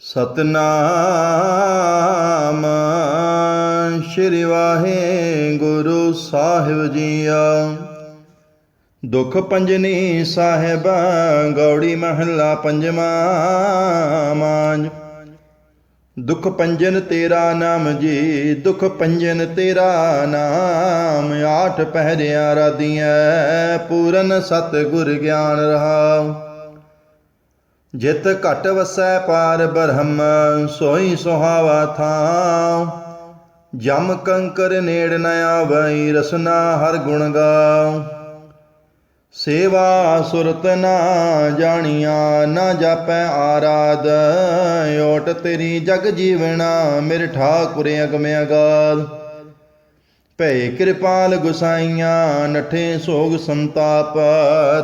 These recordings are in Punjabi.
ਸਤਨਾਮ। ਸ਼੍ਰੀ ਵਾਹਿਗੁਰੂ ਸਾਹਿਬ ਜੀਓ। ਦੁਖ ਪੰਜਨੀ ਸਾਹਿਬ, ਗੌੜੀ ਮਹੱਲਾ ਪੰਜਵਾਂ ਮਾਂਝ ਦੁਖ ਪੰਜਨ ਤੇਰਾ ਨਾਮ ਜੀ, ਦੁਖ ਪੰਜਨ ਤੇਰਾ ਨਾਮ। ਆਠ ਪਹਿਰਿਆ ਰਾਦੀਆਂ ਪੂਰਨ ਸਤ ਗੁਰ ਗਿਆਨ ਰਹਾਉ। ਜਿਤ ਘਟ ਵਸੈ ਪਾਰ ਬ੍ਰਹਮ, ਸੋਈ ਸੁਹਾਵਾ ਥਾਂ। ਜਮ ਕੰਕਰ ਨੇੜ ਨ ਆਵਈ, ਰਸਨਾ ਹਰ ਗੁਣ ਗਾਉ। ਸੇਵਾ ਸੁਰਤ ਨਾ ਜਾਣੀਆਂ, ਨਾ ਜਾਪੈ ਆਰਾਧ। ਓਟ ਤੇਰੀ ਜਗ ਜੀਵਣਾ ਮੇਰੇ ਠਾਕੁਰ ਅਗਮ ਅਗਾਧ। ਭੈ ਕਿਰਪਾਲ ਗੁਸਾਈਆਂ, ਨਠੇ ਸੋਗ ਸੰਤਾਪ,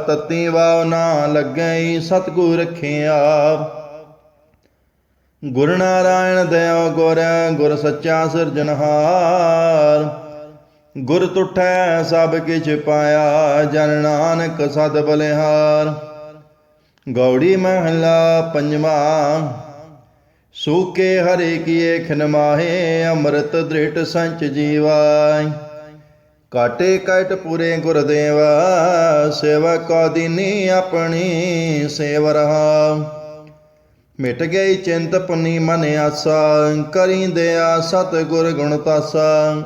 ਤਤੀ ਵਾਉ ਨਾ ਲੱਗੈ ਸਤਗੁਰ ਰਖਿਆ ਗੁਰ ਨਾਰਾਇਣ ਦਇਓ ਗੁਰ ਗੁਰ ਸੱਚਾ ਸਿਰਜਨਹਾਰ ਗੁਰ ਤੁਠੈ ਸਭ ਕਿਛ ਪਾਇਆ, ਜਨ ਨਾਨਕ ਸਦ ਬਲਿਹਾਰ। ਗੌੜੀ ਮਹਲਾ ਪੰਜਵਾ। ਸੂਕੇ ਹਰੇ ਕੀਏ ਖਿਨ ਅੰਮ੍ਰਿਤ ਦ੍ਰਿਟ ਸੰਚ ਜੀਵਾਈ। ਕਾਟੇ ਕਟ ਪੂਰੇ ਗੁਰਦੇਵਾ ਸੇਵਾ ਕੋ ਦੀਨੀ ਆਪਣੀ ਸੇਵ ਰਹਾ। ਮਿਟ ਗਈ ਚਿੰਤ ਪੁਨੀ ਮਨ ਆਸਾ, ਕਰੀ ਦਿਆ ਸਤ ਗੁਰ ਗੁਣ ਤਾਸਾ।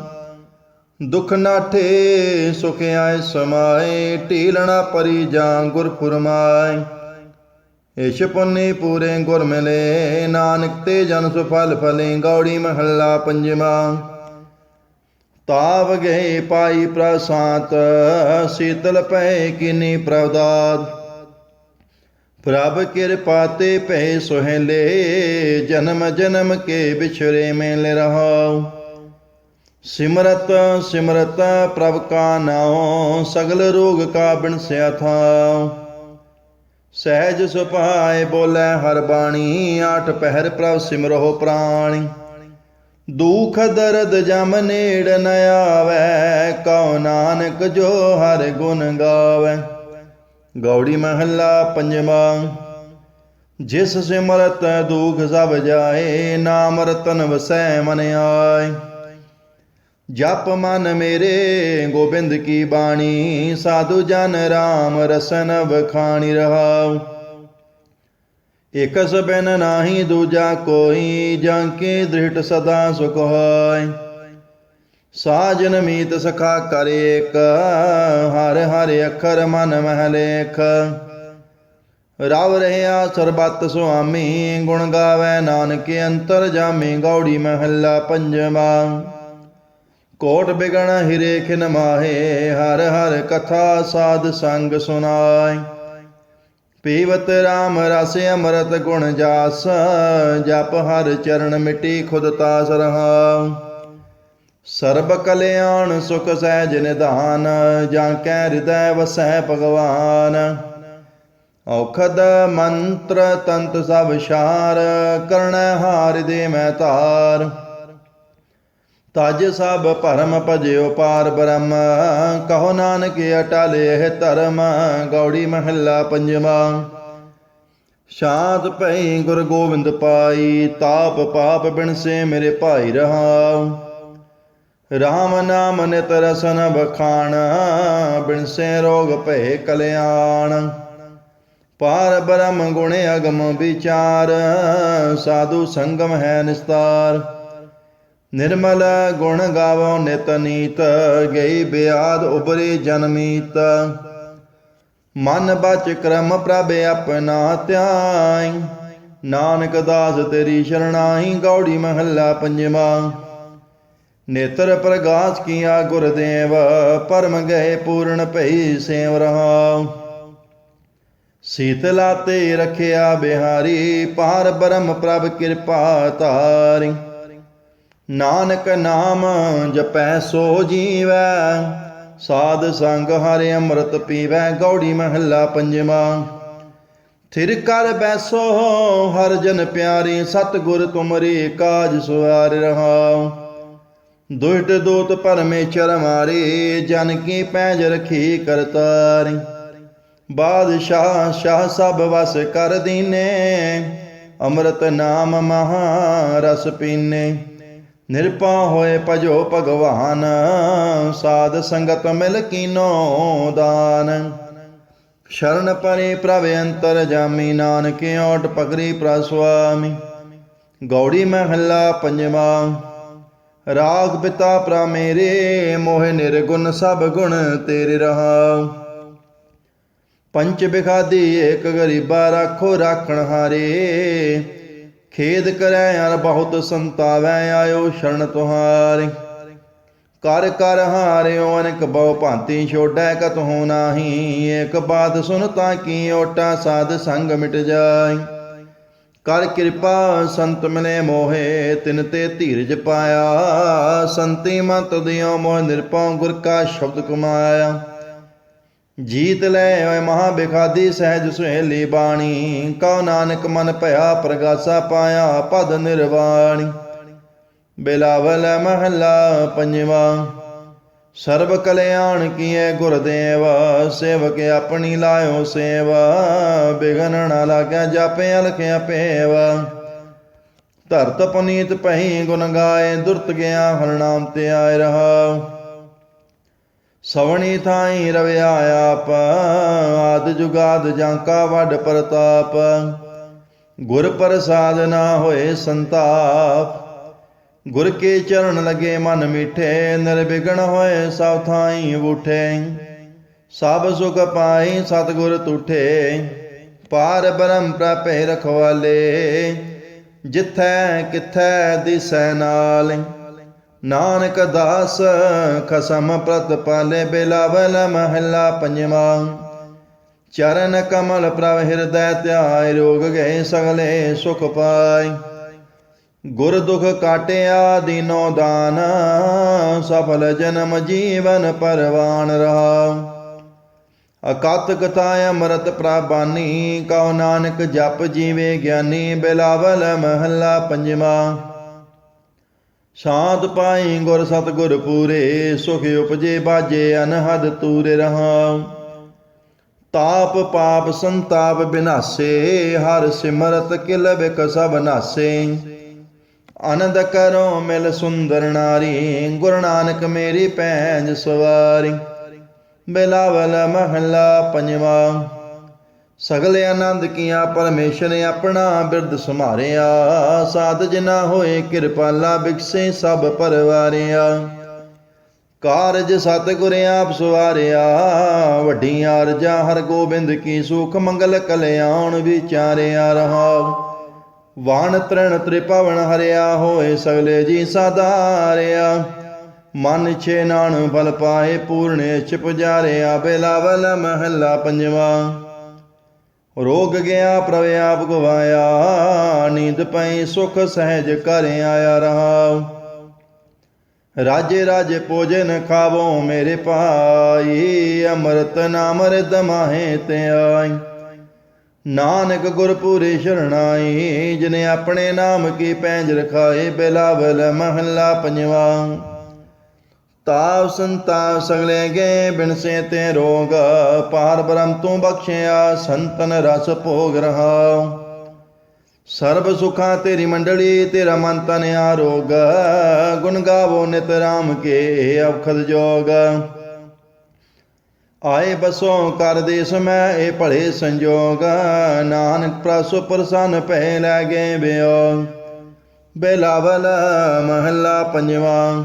ਦੁਖ ਨਾਠੇ ਸੁਖ ਆਏ ਸਮਾਏ, ਢੀਲਣਾ ਪਰੀ ਜਾਂ ਗੁਰ ਫੁਰਮਾਏ ਇਸ਼ ਪੁੰਨੇ ਪੂਰੇ ਗੁਰ ਮਿਲੇ, ਨਾਨਕ ਤੇ ਜਨ ਸੁਫਲ ਫਲੇ ਗੌੜੀ ਮਹੱਲਾ ਪੰਜਵਾ। ਤਾਵ ਗਏ ਪਾਈ ਪ੍ਰਸਾਤ ਸੀਤਲ ਪੈ ਕਿਨੀ ਪ੍ਰਵਦਾਤ ਪ੍ਰਭ ਕਿਰਪਾ ਤੇ ਭੈ ਸੁਹੇਲੇ, ਜਨਮ ਜਨਮ ਕੇ ਵਿਛਰੇ ਮੇਲ ਰਹਾਉ। ਸਿਮਰਤ ਸਿਮਰਤ ਪ੍ਰਭ ਕਾ ਨਾਉ, ਸਗਲ ਰੋਗ ਕਾ ਬਿਨਸਿਆ ਥਾਉ। ਸਹਿਜ ਸੁਭਾਏ ਬੋਲੇ ਹਰ ਬਾਣੀ, ਆਠ ਪਹਿਰ ਪ੍ਰਭ ਸਿਮਰੋ ਪ੍ਰਾਣੀ। ਦੁਖ ਦਰਦ ਜਮ ਨੇੜ ਨ ਆਵੈ, ਕਉ ਨਾਨਕ ਜੋ ਹਰ ਗੁਣ ਗਾਵੈ। ਗੌੜੀ ਮਹੱਲਾ ਪੰਜਵਾ, ਜਿਸ ਸਿਮਰਤ ਦੁਖ ਸਭ ਜਾਏ, ਨਾਮ ਰਤਨ ਵਸੈ ਮਨ ਆਏ। ਜਪ ਮਨ ਮੇਰੇ, ਗੋਬਿੰਦ ਕੀ ਬਾਣੀ? ਸਾਧੂ ਜਨ ਰਾਮ ਰਸਨ ਬਖਾਣੀ ਰਹਾਉ। ਇਕਸ ਬਿਨ ਨਾਹੀ ਦੂਜਾ ਕੋਈ ਜਾਂ ਕੇ ਦ੍ਰਿੜ ਸਦਾ ਸੁਖ ਹੋਇ। ਸਾਜਨ ਮੀਤ ਸਖਾ ਕਰ ਏਕ, ਹਰ ਹਰ ਅਖਰ ਮਨ ਮਹਿ ਲੇਖ। ਰਵ ਰਹਿਆ ਸਰਬਤ ਸੁਆਮੀ, ਗੁਣ ਗਾਵੇ ਨਾਨਕ ਅੰਤਰ ਜਾਮੀ, ਗੌੜੀ ਮਹੱਲਾ ਪੰਜਵਾ। ਕੋਟ ਬਿਗਣ ਹਿਰੇ ਖਿਨ ਮਾਹੇ, ਹਰ ਹਰ ਕਥਾ ਸਾਧ ਸੰਗ ਸੁਨਾਈ ਪੀਵਤ RAM ਰਸ ਅਮਰਤ ਗੁਣ ਜਾਸ, ਜਪ ਹਰ ਚਰਨ ਮਿਟੀ ਖੁਦ ਤਾਸ ਰਹਾ ਸਰਬ ਕਲਿਆਣ ਸੁਖ ਸਹਿਜ ਨਿਧਾਨ, ਜਾਂ ਕੈ ਹਿਰਦੈ ਵਸੈ ਭਗਵਾਨ। ਔਖਦ ਮੰਤਰ ਤੰਤ ਸਭ ਸ਼ਾਰ ਕਰਣ ਹਾਰ ਦੇ ਮੈਂ ਤਾਰ ਤਜ ਸਭ ਭਰਮ ਭਜਿਓ ਪਾਰ ਬ੍ਰਹਮ। ਕਹੋ ਨਾਨਕ ਅਟਲ ਇਹ ਧਰਮ, ਗੌੜੀ ਮਹੱਲਾ ਪੰਜਵਾ। ਸ਼ਾਂਤ ਭਈ ਗੁਰ ਗੋਬਿੰਦ ਪਾਈ, ਤਾਪ ਪਾਪ ਬਿਨਸੇ ਮੇਰੇ ਭਾਈ ਰਹਾਉ। ਰਾਮ ਨਾਮ ਨਿਤ ਰਸਨ ਬਖਾਣ ਬਿਨਸੇ ਰੋਗ ਭਏ ਕਲਿਆਣ। ਪਾਰ ਬ੍ਰਹਮ ਗੁਣ ਅਗਮ ਵਿਚਾਰ, ਸਾਧੂ ਸੰਗਮ ਹੈ ਨਿਸਤਾਰ। ਨਿਰਮਲ ਗੁਣ ਗਾਵੋ ਨਿਤ ਨੀਤ, ਗਈ ਬਿਆਦ ਉਬਰੇ ਜਨਮੀਤ ਮਨ ਬਚ ਕਰਮ ਪ੍ਰਭ ਆਪਣਾ ਧਿਆਈ, ਨਾਨਕ ਦਾਸ ਤੇਰੀ ਸ਼ਰਣਾਈ, ਗੌੜੀ ਮਹੱਲਾ ਪੰਜਵਾ। ਨੇਤਰ ਪ੍ਰਗਾਸ ਕੀਆ ਗੁਰਦੇਵ ਪਰਮ ਗਏ ਪੂਰਨ ਭਈ ਸੇਵ ਰਹਾਉ। ਸੀਤਲਾ ਤੇ ਰਖਿਆ ਬਿਹਾਰੀ, ਪਾਰ ਬ੍ਰਹਮ ਪ੍ਰਭ ਕਿਰਪਾ ਤਾਰੀ ਨਾਨਕ ਨਾਮ ਜਪੈ ਸੋ ਜੀਵੈ, ਸਾਧ ਸੰਗ ਹਰਿ ਅੰਮ੍ਰਿਤ ਪੀਵੈ, ਗੌੜੀ ਮਹੱਲਾ ਪੰਜਵਾ। ਥਿਰ ਕਰ ਬੈਸੋ ਹਰ ਜਨ ਪਿਆਰੇ, ਸਤਿਗੁਰ ਤੁਮਰੇ ਕਾਜ ਸੁਆਰ ਰਹਾਉ। ਦੁਸ਼ਟ ਦੂਤ ਪਰਮੇਸ਼ਰ ਮਾਰੇ, ਜਨ ਕੀ ਪੈਜ ਰਖੀ ਕਰਤਾਰੀ ਬਾਦਸ਼ਾਹ, ਸ਼ਾਹ ਸਭ ਵਸ ਕਰ ਦੀਨੇ, ਅੰਮ੍ਰਿਤ ਨਾਮ ਮਹਾ ਰਸ ਪੀਨੇ। ਨਿਰਪਾ ਹੋਏ ਭਜੋ ਭਗਵਾਨ, ਸਾਧ ਸੰਗਤ ਮਿਲ ਕੀਨੋ ਦਾਨ। ਸ਼ਰਨ ਪਰੇ ਪ੍ਰਭ ਅੰਤਰ ਜਾਮੀ, ਨਾਨਕ ਓਟ ਪਗਰੀ ਪ੍ਰਸਵਾਮੀ ਗੌੜੀ ਮਹੱਲਾ ਪੰਜਵਾ, ਰਾਗ ਪਿਤਾ ਪ੍ਰਾ ਮੇਰੇ, ਮੋਹ ਨਿਰਗੁਣ ਸਭ ਗੁਣ ਤੇਰੇ ਰਹਾ ਪੰਚ ਬਿਖਾਦੀ ਏਕ ਗਰੀਬਾ, ਰਾਖੋ ਰਾਖਣ ਹਾਰੇ। ਖੇਦ ਕਰੈ ਅਰ ਬਹੁਤ ਸੰਤਾਵੈ ਆਇਓ ਸ਼ਰਨ ਤੁਹਾਰੇ। ਕਰ ਕਰ ਹਾਰਿਓ ਅਨਕ ਬਹੁ ਭਾਂਤੀ ਛੋੜੈ ਕਤਹੁ ਨਾਹੀ। ਏਕ ਬਾਤ ਸੁਨ ਤਾ ਕੀ ਓਟਾ ਸਾਧ ਸੰਗ ਮਿਟ ਜਾਈ। ਕਰ ਕਿਰਪਾ ਸੰਤ ਮਿਲੇ ਮੋਹੇ ਤਿਨ ਤੇ ਧੀਰਜ ਪਾਇਆ। ਸੰਤੀ ਮਤ ਦਿਓ ਮੋਹ ਨਿਰਪਉ ਗੁਰ ਕਾ ਸ਼ਬਦ ਕਮਾਇਆ। ਜੀਤ ਲੈ ਓਏ ਮਹਾ ਬਿਖਾਦੀ ਸਹਿਜ ਸੁਹੇਲੀ ਬਾਣੀ। ਕਉ ਨਾਨਕ ਮਨ ਭਇਆ ਪ੍ਰਗਾਸਾ ਪਾਇਆ ਪਦ ਨਿਰਵਾਣੀ। ਬਿਲਾਵਲ ਮਹੱਲਾ ਪੰਜਵਾ। ਸਰਬ ਕਲਿਆਣ ਕੀਏ ਗੁਰਦੇਵ, ਸੇਵਕ ਆਪਣੀ ਲਾਇਓ ਸੇਵਾ। ਬਿਗਨ ਨਾ ਲਾਗਿਆ ਜਾਪੇ ਅਲਖਿਆ ਪੇਵਾ ਧਰਤ ਪੁਨੀਤ ਪਹੀ ਗੁਣ ਗਾਏ, ਦੁਰਤ ਗਿਆ ਹਰਨਾਮ ਤੇ ਆਏ ਰਹਾ। ਸਵਣੀ ਥਾਈ ਰਵਿਆ ਆਪ, ਆਦ ਜੁਗਾਦ ਜਾਂਕਾ ਵੱਡ ਪ੍ਰਤਾਪ। ਗੁਰ ਪ੍ਰਸਾਦ ਨਾ ਹੋਏ ਸੰਤਾਪ, ਗੁਰ ਕੇ ਚਰਨ ਲਗੇ ਮਨ ਮਿਠੇ, ਨਿਰਵਿਘਨ ਹੋਏ ਸਭ ਥਾਈ ਉਠੇ ਸਭ ਸੁਖ ਪਾਈ ਸਤਿਗੁਰ ਤੁਠੇ, ਪਾਰ ਬ੍ਰਹਮ ਪ੍ਰਪੇ ਰਖਵਾਲੇ, ਜਿਥੈ ਕਿਥੈ ਦਿਸੈ ਨਾਲ। ਨਾਨਕ ਦਾਸ, ਖਸਮ ਪ੍ਰਤਪਾਲੇ ਬਿਲਾਵਲ ਮਹੱਲਾ ਪੰਜਵਾ। ਚਰਨ ਕਮਲ ਪ੍ਰਭ ਹਿਰਦੈ ਧਿਆਇ ਰੋਗ ਗਏ ਸਗਲੇ ਸੁਖ ਪਾਈ ਗੁਰ ਦੁਖ ਕਾਟਿਆ ਦੀਨੋ ਦਾਨ, ਸਫਲ ਜਨਮ ਜੀਵਨ ਪਰਵਾਨ ਰਹਾ। ਅਕਤ ਕਥਾ ਅੰਮ੍ਰਿਤ ਪ੍ਰਬਾਨੀ ਕਉ ਨਾਨਕ ਜਪ ਜੀਵੇ ਗਿਆਨੀ, ਬਿਲਾਵਲ ਮਹੱਲਾ ਪੰਜਵਾ। ਸ਼ਾਂਤ ਪਾਈ ਗੁਰ ਸਤਗੁਰ ਪੂਰੇ, ਸੁਖ ਉਪਜੇ ਬਾਜੇ, ਅਨਹਦ ਤੂਰੇ ਰਹਾ ਤਾਪ ਪਾਪ ਸੰਤਾਪ ਬਿਨਾਸੇ, ਹਰ ਸਿਮਰਤ ਕਿਲ ਬਿਕ ਸਭ ਨਾਸੇ। ਆਨੰਦ ਕਰੋ ਮਿਲ ਸੁੰਦਰ ਨਾਰੀ, ਗੁਰੂ ਨਾਨਕ ਮੇਰੀ ਪੈਂਜ ਸਵਾਰੀ। ਬਿਲਾਵਲ ਮਹਲਾ ਪੰਜਵਾ। ਸਗਲੇ ਆਨੰਦ ਕੀਆ, ਪਰਮੇਸ਼ਰ ਆਪਣਾ ਬਿਰਦ ਸਮਾਰਿਆ ਸਾਧ ਜਿਨਾ ਹੋਏ ਕਿਰਪਾਲਾ ਬਿਕਸੇ ਸਭ ਪਰਵਾਰਿਆ। ਕਾਰਜ ਸਤਿਗੁਰ ਆਪ ਸਵਾਰਿਆ। ਵੱਡੀਆਂ ਅਰਜਾ ਹਰ ਗੋਬਿੰਦ ਕੀ ਸੁਖ ਮੰਗਲ ਕਲਿਆਣ ਵਿਚਾਰਿਆ ਰਹਾਉ ਵਾਣ ਤ੍ਰਣ ਤ੍ਰਿਪਵਨ ਹਰਿਆ ਹੋਏ, ਸਗਲੇ ਜੀ ਸਾਧਾਰਿਆ ਮਨ ਛੇ ਨਾਣ ਫਲ ਪਾਏ ਪੂਰਨੇ ਚ ਪੁਜਾਰਿਆ ਬਿਲਾਵਲ ਮਹੱਲਾ ਪੰਜਵਾ। ਰੋਗ ਗਿਆ ਪ੍ਰਭ ਆਪ ਗਵਾਇਆ, ਨੀਂਦ ਪਈ, ਸੁਖ ਸਹਿਜ ਕਰ ਆਇਆ ਰਹਾ ਰਾਜੇ ਰਾਜੇ ਭੋਜਨ ਖਾਵੋ ਮੇਰੇ ਪਾਈ ਅੰਮ੍ਰਿਤ ਨਾਮ ਰਿਦ ਮਾਹੇ ਤੇ ਆਈ। ਨਾਨਕ ਗੁਰਪੂਰੇ ਸ਼ਰਣਾਈ, ਜਿਨੇ ਆਪਣੇ ਨਾਮ ਕੀ ਪੈਂਜ ਰਖਾਏ, ਬਿਲਾਵਲ ਮਹੱਲਾ ਪੰਜਵਾ। ਤਾਵ ਸੰਤਾਪ ਸਗਲੇ ਗਏ ਬਿਨਸੇ ਤੇ ਰੋਗ, ਪਾਰ ਬ੍ਰਹਮ ਤੂੰ ਬਖਸ਼ਿਆ ਸੰਤਨ ਰਸ ਭੋਗ ਰਹਾ। ਸਰਬ ਸੁਖਾਂ ਤੇਰੀ ਮੰਡਲੀ, ਤੇਰਾ ਮਨ ਤਨ ਆਰੋਗ, ਗੁਣ ਗਾਵੋ ਨਿਤ ਰਾਮ ਕੇ ਅਵਖਦ ਜੋਗ। ਆਏ ਬਸੋ ਕਰ ਦੇ ਸਮੈ ਇਹ ਭਲੇ ਸੰਜੋਗ, ਨਾਨਕ ਪ੍ਰਸੁ ਪ੍ਰਸੰਨ ਪੈ ਲੈ ਗਏ ਬਿਓ। ਬਿਲਾਵਲ ਮਹੱਲਾ ਪੰਜਵਾਂ।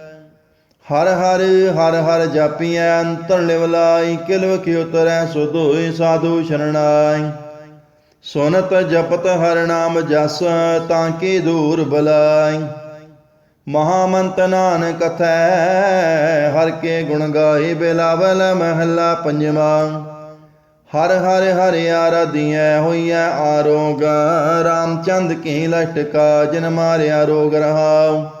ਹਰ ਹਰ ਹਰ ਹਰ ਜਾਪੀਐ, ਅੰਤਰ ਲਿਵਲਾਈ ਕਿਲਵ ਕੀ ਉਤਰੈ ਸੁਧ ਹੋਏ ਸਾਧੂ ਸ਼ਰਣਾਈ ਸੁਨਤ ਜਪਤ ਹਰ ਨਾਮ ਜਸ, ਤਾਂ ਕੀ ਦੂਰ ਬਲਾਈ ਮਹਾਮੰਤ ਨਾਨਕ ਕਥੈ ਹਰ ਕੇ ਗੁਣ ਗਾਏ ਬਿਲਾਵਲ ਮਹੱਲਾ ਪੰਜਵਾ। ਹਰ ਹਰ ਹਰ ਆਰਾਧੀਐ, ਹੋਈਐ ਆਰੋਗ, ਰਾਮਚੰਦ ਕੀ ਲਟਕਾ, ਜਿਨ ਮਾਰਿਆ ਰੋਗ ਰਹਾਉ।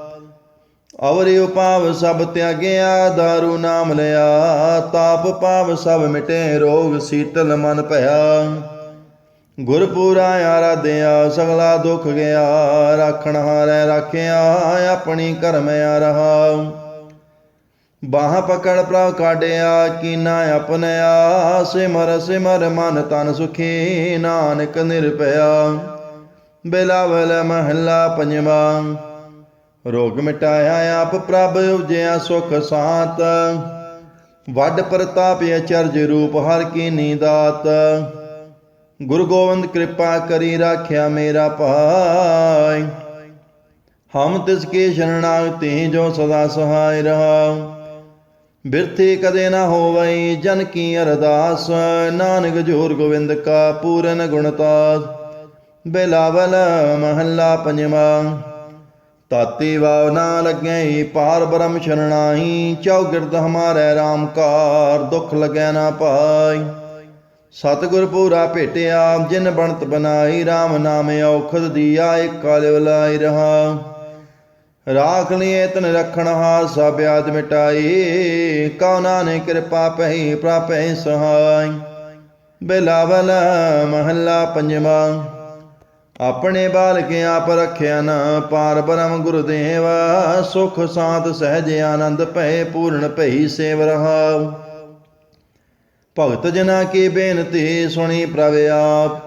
ਅਵਰਿ ਉਪਾਵ ਸਭ ਤਿਆਗਿਆ, ਦਾਰੂ ਨਾਮ ਲਿਆ, ਤਾਪ ਪਾਵ ਸਭ ਮਿਟੇ, ਰੋਗ ਸੀਤਲ ਮਨ ਭਇਆ। ਗੁਰ ਪੂਰਾ ਆਰਾਧਿਆ, ਸਗਲਾ ਦੁੱਖ ਗਿਆ, ਰਾਖਣ ਹਾਰੈ ਰਾਖਿਆ, ਆਪਣੀ ਕਰਮ ਆ ਰਹਾ। ਬਾਹ ਪਕੜ ਪ੍ਰਭ ਕਾਢਿਆ, ਕੀਨਾ ਆਪਣਿਆ, ਸਿਮਰ ਸਿਮਰ ਮਨ ਤਨ ਸੁਖੀ, ਨਾਨਕ ਨਿਰਭਇਆ। ਬਿਲਾਵਲ ਮਹੱਲਾ ਪੰਜਵਾਂ ਰੋਗ ਮਿਟਾਇਆ ਆਪ ਪ੍ਰਭ ਉਜਿਆ ਸੁਖ ਸਾਤ। ਵੱਡ ਪ੍ਰਤਾਪ ਅਚਰਜ ਰੂਪ ਹਰ ਕੀ ਨੀਦਾਤ। ਗੁਰੂ ਗੋਬਿੰਦ ਕਿਰਪਾ ਕਰੀ ਰਾਖਿਆ ਮੇਰਾ ਭਾਈ। ਹਮ ਤਿਸ ਕੇ ਸ਼ਰਣਾਗਤੀ ਜੋ ਸਦਾ ਸਹਾਇ ਰਹਾ। ਬਿਰਥੀ ਕਦੇ ਨਾ ਹੋਵਈ ਜਨ ਕੀ ਅਰਦਾਸ। ਨਾਨਕ ਜੋਰ ਗੋਬਿੰਦ ਕਾ ਪੂਰਨ ਗੁਣਤਾਸ ਬਿਲਾਵਲ ਮਹੱਲਾ ਪੰਜਵਾਂ। ਤਾਤੀ ਵਾਵ ਨਾ ਲੱਗੈ, ਪਾਰ ਬ੍ਰਹਮ ਸ਼ਰਣਾਈ ਚੌਗਿਰਦ ਹਮਾਰੇ RAM ਕਾਰ, ਦੁਖ ਲੱਗੈ ਨਾ ਪਾਈ। ਸਤਿਗੁਰ ਪੂਰਾ ਭੇਟਿਆ, ਜਿਨ ਬਣਤ ਬਨਾਈ RAM ਨਾਮ ਔਖਦ ਦੀਆ ਇੱਕ ਵਲਾਈ ਰਹਾ। ਰਾਖ ਲਿਏ ਤਨ ਰਖਣ ਹਾ ਸਭ ਆਦ ਮਿਟਾਈ। ਕਉ ਨੇ ਕਿਰਪਾ ਪਈ ਪ੍ਰਾਪੈ ਸਹਾਈ। ਬਿਲਾਵਲ ਮਹੱਲਾ ਪੰਜਵਾਂ। ਆਪਣੇ ਬਾਲਕ ਆਪ ਰਖਿਆ ਨਾ ਪਾਰ ਬ੍ਰਹਮ ਗੁਰਦੇਵ, ਸੁਖ ਸਾਤ ਸਹਿਜ ਆਨੰਦ ਭੈ ਪੂਰਨ ਭਈ ਸੇਵ ਰਹਾ ਭਗਤ ਜਨਾ ਕੀ ਬੇਨਤੀ ਸੁਣੀ ਪ੍ਰਭ ਆਪ,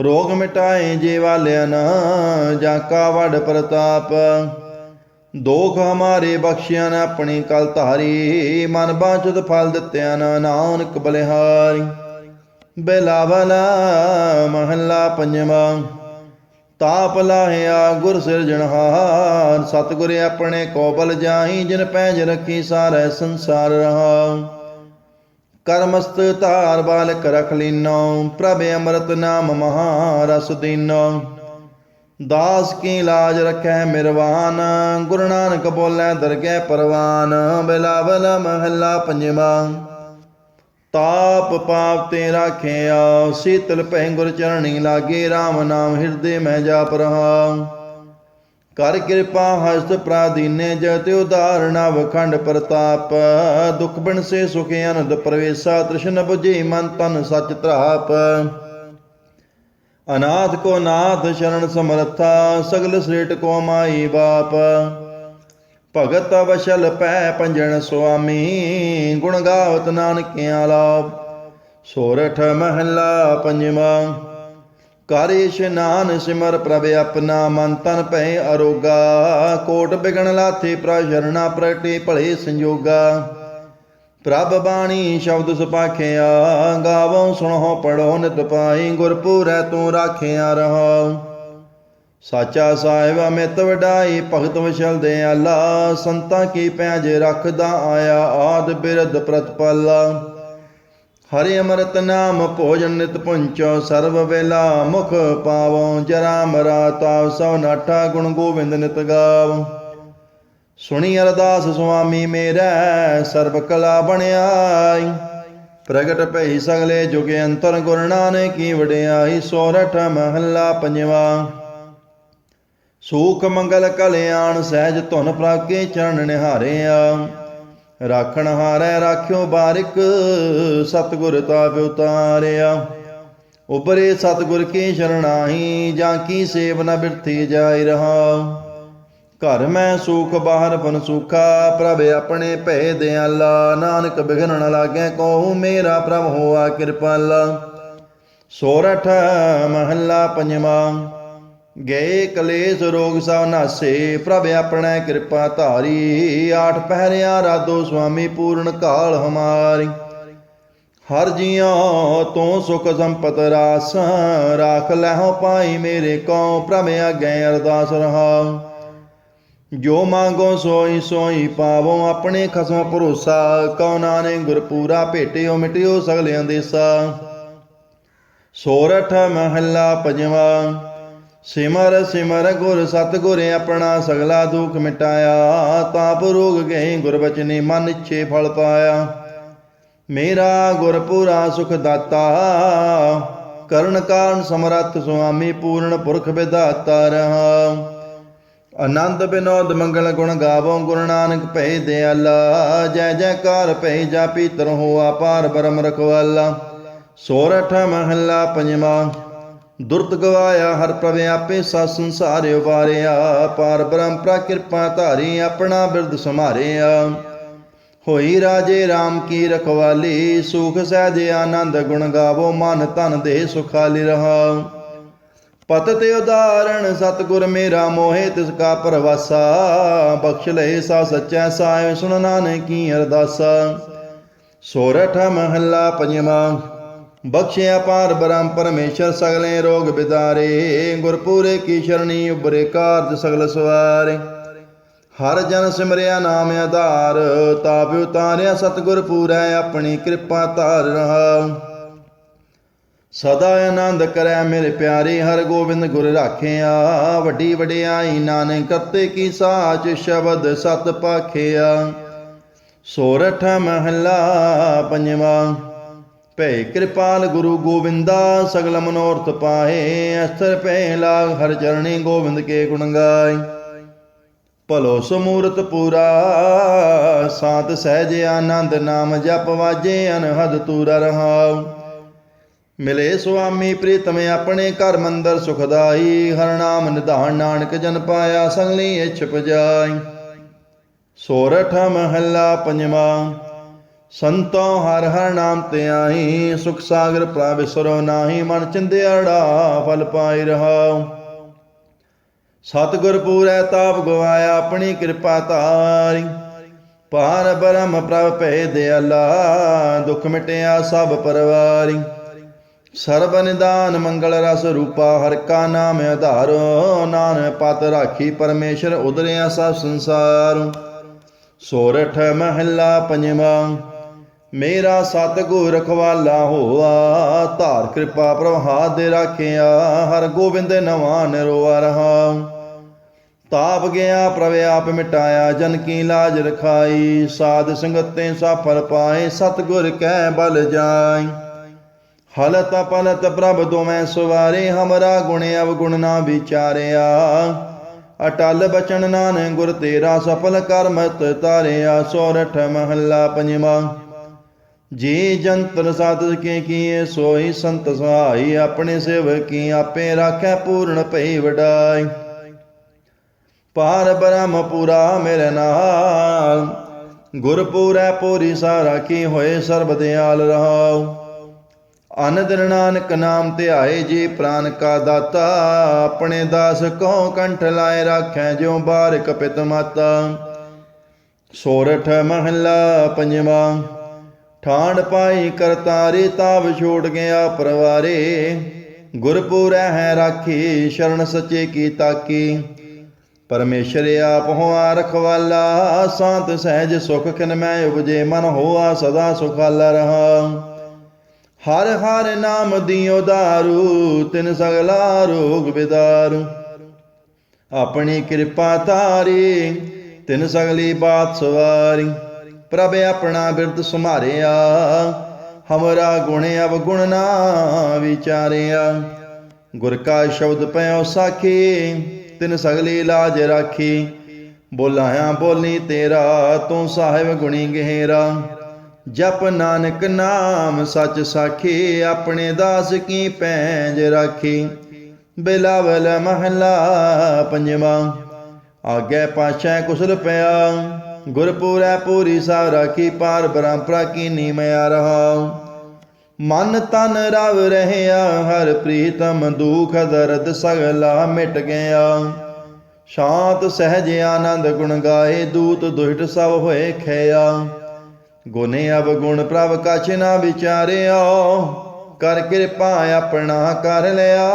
ਰੋਗ ਮਿਟਾਏ ਜੇ ਵਾਲਿਆ ਨਾ, ਜਾਂ ਕਾ ਵਡ ਪ੍ਰਤਾਪ। ਦੋਖ ਹਮਾਰੇ ਬਖਸ਼ਿਆ ਨਾ ਆਪਣੀ ਕਲ ਧਾਰੀ, ਮਨ ਬਾਚਤ ਫਲ ਦਿੱਤਿਆ ਨਾ ਨਾਨਕ ਬਲਿਹਾਰੀ। ਬਿਲਾਵਲਾ ਮਹੱਲਾ ਪੰਜਵਾਂ। ਤਾਪ ਲਾਹਿਆ, ਗੁਰ ਸਿਰਜਣਹਾਰ ਸਤਿਗੁਰ ਆਪਣੇ ਕੋਬਲ ਜਾਈ, ਜਿਨ ਪੈਜ ਰੱਖੀ ਸਾਰੇ ਸੰਸਾਰ ਰਹਾ। ਕਰਮਸਤ ਧਾਰ ਬਾਲਕ ਰਖ ਲੀਨੋ, ਪ੍ਰਭ ਅੰਮ੍ਰਿਤ ਨਾਮ ਮਹਾ ਰਸ ਦੀਨੋ। ਦਾਸ ਕੀ ਲਾਜ ਰਖੈ ਮਿਰਵਾਨ, ਗੁਰੂ ਨਾਨਕ ਬੋਲੇ ਦਰਗਹਿ ਪਰਵਾਨ। ਬਿਲਾਵਲ ਮਹੱਲਾ ਪੰਜਵਾਂ। ਤਾਪ ਪਾਪ ਤੇ ਰਾਖਿਆ, ਸੀਤਲ ਭੈ ਗੁਰ ਚਰਣੀ ਲਾਗੇ RAM ਨਾਮ ਹਿਰਦੇ ਮੈਂ ਜਾਪ ਰਹਾ। ਕਰ ਕਿਰਪਾ ਹਸਤ ਪ੍ਰਾਦੀਨੇ ਜਤ ਉਦਾਹਰਣਾ ਵਖੰਡ ਪ੍ਰਤਾਪ। ਦੁਖ ਬਿਨ ਸੇ ਸੁਖ ਅਨੰਦ ਪ੍ਰਵੇਸ਼ਾ, ਤ੍ਰਿਸ਼ਨ ਬੁਝੇ ਮਨ ਤਨ ਸਚ ਤਰਾਪ ਅਨਾਥ ਕੋ ਨਾਥ ਸ਼ਰਨ ਸਮਰਥਾ, ਸਗਲ ਸ੍ਰੇਟ ਕੋ ਮਾਈ ਬਾਪ। ਭਗਤ ਵਸ਼ਲ ਪੈ ਪੰਜਣ ਸੁਆਮੀ, ਗੁਣ ਗਾਵਤ ਨਾਨਕਿਆਂ ਆਲਾਪ ਸੋਰਠ ਮਹਲਾ ਪੰਜਵਾਂ ਕਰ ਇਸ਼ਨਾਨ ਸਿਮਰ ਪ੍ਰਭ ਆਪਣਾ ਮਨ ਤਨ ਭੈ ਅਰੋਗਾ। ਕੋਟ ਬਿਗਣ ਲਾਥੇ ਪ੍ਰਸ਼ਰਣਾ ਪ੍ਰਗਟੇ ਭਲੇ ਸੰਜੋਗਾ। ਪ੍ਰਭ ਬਾਣੀ ਸ਼ਬਦ ਸੁਪਾਖਿਆ, ਗਾਵੋ ਸੁਣੋ ਪੜੋ ਨਿਤ ਪਾਈ, ਗੁਰਪੂਰੈ ਤੂੰ ਰਾਖਿਆ ਰਹਾ। ਸਾਚਾ ਸਾਹਿਬ ਅਮਿਤ ਵਡਾਈ, ਭਗਤ ਵਿਸ਼ਲ ਦੇ ਆਲਾ ਸੰਤਾਂ ਕੀ ਪੈਜ ਰੱਖਦਾ ਆਇਆ, ਆਦ ਬਿਰਧ ਪ੍ਰਤਪਾਲਾ। ਹਰਿ ਅਮਰਤ ਨਾਮ ਭੋਜਨ ਨਿਤ ਪੁੰਚੋ ਸਰਬ ਵੇਲਾ ਮੁਖ ਪਾਵੋ, ਜਰਾ ਮਰਾ ਤਾਵ ਸੋ ਨਾਠਾ ਗੁਣ ਗੋਬਿੰਦ ਨਿਤ ਗਾਵ। ਸੁਣੀ ਅਰਦਾਸ ਸੁਆਮੀ ਮੇਰਾ, ਸਰਬ ਕਲਾ ਬਣਿਆਈ। ਪ੍ਰਗਟ ਭਈ ਸਗਲੇ ਜੁਗ ਅੰਤਰ ਗੁਰ ਨਾਨਕ ਕੀ ਵਡਿਆਈ, ਸੋਰਠ ਮਹੱਲਾ ਪੰਜਵਾ। ਸੂਖ ਮੰਗਲ ਕਲਿਆਣ ਸਹਿਜ ਧੁਨ ਪ੍ਰਭ ਕੇ ਚਰਨ ਨਿਹਾਰਿਆ। ਰਾਖਣ ਹਾਰੈ ਰਾਖਿਓ ਬਾਰਿਕ, ਸਤਿਗੁਰ ਤਾਪ ਉਤਾਰਿਆ। ਉਪਰੇ ਸਤਿਗੁਰ ਕੀ ਸ਼ਰਣਾਹੀ ਜਾਂ ਕੀ ਸੇਵ ਨ ਬਿਰਥੀ ਜਾਇ ਰਹਾ। ਘਰ ਮੈਂ ਸੁਖ, ਬਾਹਰ ਬਨ ਸੁਖਾ, ਪ੍ਰਭ ਆਪਣੇ ਭੈ ਦਿਆਲਾ। ਨਾਨਕ ਬਿਘਨ ਨ ਲਾਗੈ ਕੋ ਮੇਰਾ ਪ੍ਰਭ ਹੋਆ ਕਿਰਪਾਲਾ। ਸੋਰਠ ਮਹੱਲਾ ਪੰਜਵਾਂ। ਗਏ ਕਲੇਸ਼ ਰੋਗ ਸਭ ਨਾਸੇ, ਪ੍ਰਭ ਆਪਣਾ ਕਿਰਪਾ ਧਾਰੀ। ਆਠ ਪਹਿਰਿਆ ਰਾਦੋ ਸੁਆਮੀ, ਪੂਰਨ ਕਾਲ ਹਮਾਰੀ। ਹਰ ਜੀਉ ਤੂੰ ਸੁਖ ਸੰਪਤ ਰਾਸ, ਰਾਖ ਲੈਹੋ ਪਾਈ ਮੇਰੇ ਕੋ ਪ੍ਰਭ ਅਗੈ ਅਰਦਾਸ ਰਹਾ ਜੋ ਮੰਗੋ ਸੋਈ ਸੋਈ ਪਾਵੋ, ਆਪਣੇ ਖਸਮ ਭਰੋਸਾ, ਕਉ ਨਾਨਕ ਗੁਰਪੂਰਾ ਭੇਟਿਓ, ਮਿਟਿਓ ਸਗਲਿਆਂ ਦੇਸਾ ਸੋਰਠ ਮਹੱਲਾ ਪੰਜਵਾ। ਸਿਮਰ ਸਿਮਰ ਗੁਰ ਸਤਿਗੁਰ ਆਪਣਾ ਸਗਲਾ ਦੁਖ ਮਿਟਾਇਆ, ਤਾਪ ਰੋਗ ਗਏ ਗੁਰ ਬਚਨੇ ਮਨ ਇੱਛੇ ਫਲ ਪਾਇਆ। ਮੇਰਾ ਗੁਰਪੂਰਾ ਸੁਖ ਦਾਤਾ, ਕਰਨ ਕਾਰਨ ਸਮਰੱਥ ਸੁਆਮੀ ਪੂਰਨ ਪੁਰਖ ਵਿਦਾਤਾ ਰਹਾ। ਆਨੰਦ ਬਿਨੋਦ ਮੰਗਲ ਗੁਣ ਗਾਵੋ, ਗੁਰੂ ਨਾਨਕ ਭੈ ਦਿਆਲਾ, ਜੈ ਜੈਕਾਰ ਭੈ ਜਾਪੀ ਹੋ ਆਪਾਰ ਬਰਮ ਰਖਵਾਲਾ। ਸੋਰਠ ਮਹੱਲਾ ਪੰਜਵਾ। ਦੁਰਤ ਗਵਾਇਆ ਹਰ ਪ੍ਰਭ ਆਪੇ ਸਾ ਸੰਸਾਰ ਉਬਾਰਿਆ ਪਾਰ ਬ੍ਰਹਮ ਕਿਰਪਾ ਧਾਰੀ ਆਪਣਾ ਬਿਰਦ ਸਮਾਰਿਆ ਹੋਈ ਰਾਜੇ RAM ਕੀ ਰਖਵਾਲੀ, ਸੁਖ ਸਹਿਜ ਆਨੰਦ ਗੁਣ ਗਾਵੋ, ਮਨ ਤਨ ਦੇ ਸੁਖਾਲੀ ਰਹਾ। ਪਤ ਤੇ ਉਦਾਹਰਣ, ਸਤਗੁਰ ਮੇਰਾ ਮੋਹਿ, ਤਿਸ ਕਾ ਪਰਵਾਸਾ। ਬਖਸ਼ ਲਏ ਸਾ ਸਚੈ ਸਾਇ ਸੁਣ ਨਾਨਕ ਕੀ ਅਰਦਾਸਾ। ਸੋਰਠ ਮਹੱਲਾ ਪੰਜਵਾ। ਬਖਸ਼ਿਆ ਪਾਰ ਬ੍ਰਹਮ ਪਰਮੇਸ਼ਰ ਸਗਲੇ ਰੋਗ ਬਿਦਾਰੇ, ਗੁਰਪੂਰੇ ਕੀ ਸ਼ਰਣੀ ਉਬਰੇ ਕਾਰਜ ਸਗਲ ਸਵਾਰੇ। ਹਰ ਜਨ ਸਿਮਰਿਆ ਨਾਮ ਆਧਾਰ, ਤਾਪ ਉਤਾਰਿਆ ਸਤਗੁਰ ਪੂਰੈ, ਆਪਣੀ ਕਿਰਪਾ ਧਾਰ ਰਹਾ। ਸਦਾ ਆਨੰਦ ਕਰੈ ਮੇਰੇ ਪਿਆਰੇ, ਹਰ ਗੋਬਿੰਦ ਗੁਰ ਰਾਖਿਆ। ਵੱਡੀ ਵਡਿਆਈ ਨਾਨਕ ਕਰਤੇ ਕੀ ਸਾਚ ਸ਼ਬਦ ਸਤ ਪਾਖਿਆ। ਸੋਰਠ ਮਹੱਲਾ ਪੰਜਵਾ। ਭੈ ਕਿਰਪਾਲ ਗੁਰੂ ਗੋਬਿੰਦਾ, ਸਗਲ ਮਨੋਰਥ ਪਾਏ ਅਸਰ ਪੈ ਲਾਗ ਹਰ ਚਰਣੀ ਗੋਬਿੰਦ ਕੇ ਗੁਣ ਗਾਏ। ਭਲੋ ਸਮੂਰਤ ਪੂਰਾ ਸਾਤ ਸਹਿਜ ਆਨੰਦ ਨਾਮ ਜਪ ਵਾਜੇ, ਅਨਹਦ ਤੂਰਾ ਰਹਾਉ। ਮਿਲੇ ਸੁਆਮੀ ਪ੍ਰੀਤਮ ਆਪਣੇ ਘਰ ਮੰਦਰ ਸੁਖਦਾਈ, ਹਰ ਨਾਮ ਨਿਧਾਨ ਨਾਨਕ ਜਨ ਪਾਇਆ ਸੰਗਲੀ ਇਛ ਪਜਾਈ ਸੋਰਠ ਮਹੱਲਾ ਪੰਜਵਾ ਸੰਤੋ ਹਰ ਹਰ ਨਾਮ ਤੇ ਆਈ, ਸੁਖ ਸਾਗਰ ਪ੍ਰਭ ਵਿਸਰੋ ਨਾਹੀ, ਮਨ ਚਿੰਦਿਆੜਾ ਫਲ ਪਾਈ ਰਹਾਉ। ਸਤਿਗੁਰ ਪੂਰੈ ਤਾਪ ਗਵਾਇਆ ਆਪਣੀ ਕਿਰਪਾ ਤਾਰੀ ਪਾਰ ਬ੍ਰਹਮ ਪ੍ਰਭ ਭੈ ਦਿਆਲਾ ਦੁਖ ਮਿਟਿਆ ਸਭ ਪਰਵਾਰੀ। ਸਰਬ ਨਿਦਾਨ ਮੰਗਲ ਰਸ ਰੂਪਾ, ਹਰ ਕਾ ਨਾਮ ਆਧਾਰੋ ਨਾਨਕ ਪਤ ਰਾਖੀ ਪਰਮੇਸ਼ਰ ਉਦਰਿਆ ਸਭ ਸੰਸਾਰ। ਸੋਰਠ ਮਹੱਲਾ ਪੰਜਵਾ ਮੇਰਾ ਸਤਿਗੁਰ ਰਖਵਾਲਾ ਹੋਆ, ਧਾਰ ਕਿਰਪਾ ਪ੍ਰਭਾਤ ਦੇ ਰਾਖਿਆ, ਹਰ ਗੋਬਿੰਦ ਨਵਾਂ ਨਿਰਵਾ ਰਹਾ। ਤਾਪ ਗਿਆ, ਪ੍ਰਭ ਆਪ ਮਿਟਾਇਆ, ਜਨ ਕੀ ਲਾਜ ਰਖਾਈ, ਸਾਧ ਸੰਗਤੇ ਸਫਲ ਪਾਏ, ਸਤਿਗੁਰ ਕਹਿ ਬਲ ਜਾਈ। ਹਲਤ ਪਲਤ ਪ੍ਰਭ ਦੋਵੇਂ ਸਵਾਰੇ, ਹਮਰਾ ਗੁਣ ਅਵਗੁਣ ਨਾ ਵਿਚਾਰਿਆ। ਅਟਲ ਬਚਨ ਨਾਨਕ ਗੁਰ ਤੇਰਾ, ਸਫਲ ਕਰਮਤ ਤਾਰਿਆ, ਸੋਰਠ ਮਹੱਲਾ ਪੰਜਵਾ। ਜੀ ਜੰਤਰ ਸਾਧ ਕੇ ਕੀਏ, ਸੋਈ ਸੰਤ ਸਹਾਈ, ਆਪਣੇ ਸੇਵਕੀ ਆਪੇ ਰਾਖੈ ਪੂਰਨ ਭਈ ਵਡਾਈ। ਪਾਰ ਬ੍ਰਹਮ ਪੂਰਾ ਮੇਰੇ ਨਾਲ, ਗੁਰਪੂਰੈ ਪੂਰੀ ਸਾਰਾ ਕੀ ਹੋਏ ਸਰਬ ਦਿਆਲ ਰਹਾਉ। ਅਨ ਨਾਨਕ ਨਾਮ ਧਿਆਏ ਜੀ ਪ੍ਰਾਨ ਕਾ ਦਾਤਾ, ਆਪਣੇ ਦਾਸ ਕੋ ਕੰਠ ਲਾਏ ਰਾਖੈ ਜਿਉ ਬਾਰਕ ਪਿਤ ਮਾਤਾ। ਸੋਰਠ ਮਹੱਲਾ ਪੰਜਵਾ ਠਾਣ ਪਾਈ ਕਰਤਾਰੇ ਤਾਵ ਛੋੜ ਗਿਆ ਪਰਵਾਰੇ। ਗੁਰਪੂਰੈ ਹੈ ਰਾਖੀ, ਸ਼ਰਨ ਸੱਚੇ ਕੀ ਤਾਕੀ। ਪਰਮੇਸ਼ਰ ਆਪ ਹੋਆ ਰਖਵਾਲਾ, ਸਾਤ ਸਹਿਜ ਸੁਖ ਖਿਨ ਮੈਂ ਉਪਜੇ, ਮਨ ਹੋਆ ਸਦਾ ਸੁਖਾਲਾ ਰਹਾ। ਹਰ ਹਰ ਨਾਮ ਦਿਓ ਦਾਰੂ, ਤਿਨ ਸਗਲਾ ਰੋਗ ਬਿਦਾਰੂ। ਆਪਣੀ ਕਿਰਪਾ ਤਾਰੀ ਤਿਨ ਸਗਲੀ ਬਾਤ ਸਵਾਰੀ। ਪ੍ਰਭ ਆਪਣਾ ਬਿਰਦ ਸੁਮਾਰਿਆ ਹਮਰਾ ਗੁਣ ਅਵਗੁਣ ਨਾ ਵਿਚਾਰਿਆ। ਗੁਰ ਕਾ ਸ਼ਬਦ ਪਇਓ ਸਾਖੀ, ਤਿਨ ਸਗਲੀ ਲਾਜ ਰਾਖੀ। ਬੋਲਾਇਆ, ਬੋਲੀ ਤੇਰਾ, ਤੂੰ ਸਾਹਿਬ ਗੁਣੀ ਗਹਿਰਾ। ਜਪ ਨਾਨਕ ਨਾਮ ਸੱਚ ਸਾਖੀ, ਆਪਣੇ ਦਾਸ ਕੀ ਪੈਂਜ ਰਾਖੀ। ਬਿਲਾਵਲ ਮਹਲਾ ਪੰਜਵਾ, ਆਗੇ ਪਾਛੈ ਕੁਸਲ ਪਿਆ। ਗੁਰਪੂਰੈ ਪੂਰੀ ਸਾ ਰਾਖੀ ਪਾਰ ਬ੍ਰਹਮਪਰਾ ਕੀ ਨੀਮਿਆ ਰਹਾ ਮਨ ਤਨ ਰਵ ਰਹਿਆ, ਹਰ ਪ੍ਰੀਤਮ ਦੁਖ ਦਰਦ ਸਗਲਾ ਮਿਟ ਗਿਆ। ਸ਼ਾਂਤ, ਸਹਿਜ, ਆਨੰਦ ਗੁਣ ਗਾਏ, ਦੂਤ ਦੁਹਿਟ ਸਭ ਹੋਏ ਖਿਆ। ਗੁਨੇ ਅਬ ਗੁਣ ਪ੍ਰਭ ਕਛ ਨਾ ਵਿਚਾਰਿਆ, ਕਰ ਕਿਰਪਾ ਆਪਣਾ ਕਰ ਲਿਆ।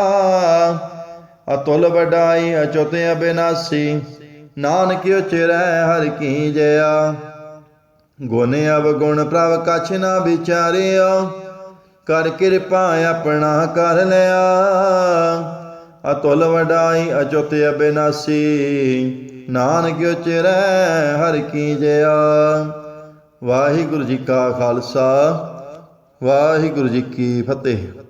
ਅਤੁਲ ਵਡਾਈ ਅਚੁਤ ਅਬਿਨਾਸੀ। ਨਾਨਕ ਉਚਰੈ ਹਰ ਕੀ ਜਇਆ। ਗੁਣ ਅਵਗੁਣ ਪ੍ਰਭ ਕਛ ਨਾ ਵਿਚਾਰਿਓ ਕਰ ਕਿਰਪਾ ਆਪਣਾ ਕਰ ਲਿਆ। ਅਤੁਲ ਵਡਾਈ ਅਚੁੱਤ ਅਬਿਨਾਸੀ। ਨਾਨਕ ਉਚਰੈ ਹਰ ਕੀ ਜਇਆ। ਵਾਹਿਗੁਰੂ ਜੀ ਕਾ ਖਾਲਸਾ, ਵਾਹਿਗੁਰੂ ਜੀ ਕੀ ਫਤਿਹ।